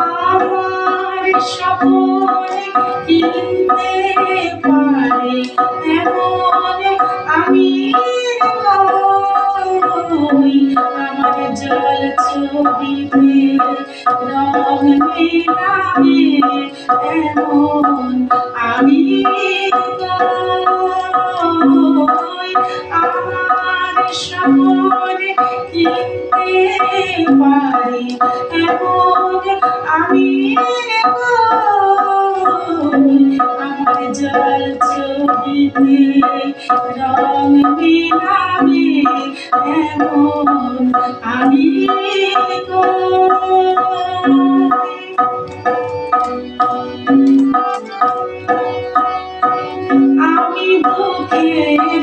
আমার সকলে কিনতে পারে এমন আমি আমার জল ছবিতে রং মেলাবে এমন আমি কিনতে পারি এমন আমি আমার জল ছবিতে রং মিলাবে এমন আমি আমি দুঃখের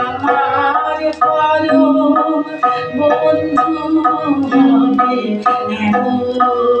আমার পরম বন্ধু হবে এমনই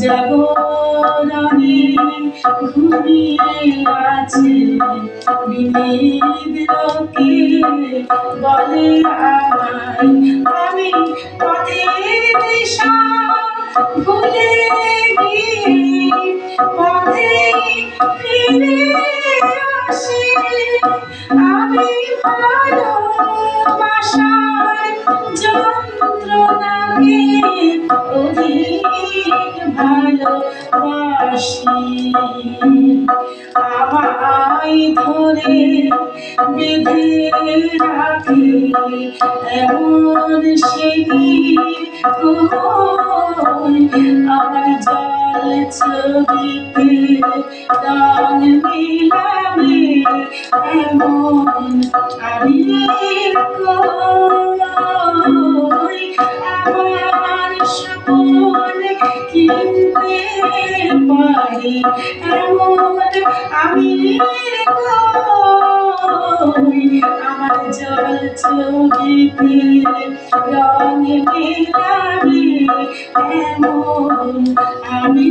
জাগরণে ঘুমিয়ে আছে। বিনিদ লোকে বলে আমায়, আমি পথের দিশা ভুলে গিয়ে পথে ফিরে আসি। আমি ভালোবাসার ভালোবাসি আমায় ধরে বেঁধে রাখে এমন সেদিন আমার জল ছবিতে রং মিলাবে এমন আমি কই পারি এমন আমি কই? আমার জল আমি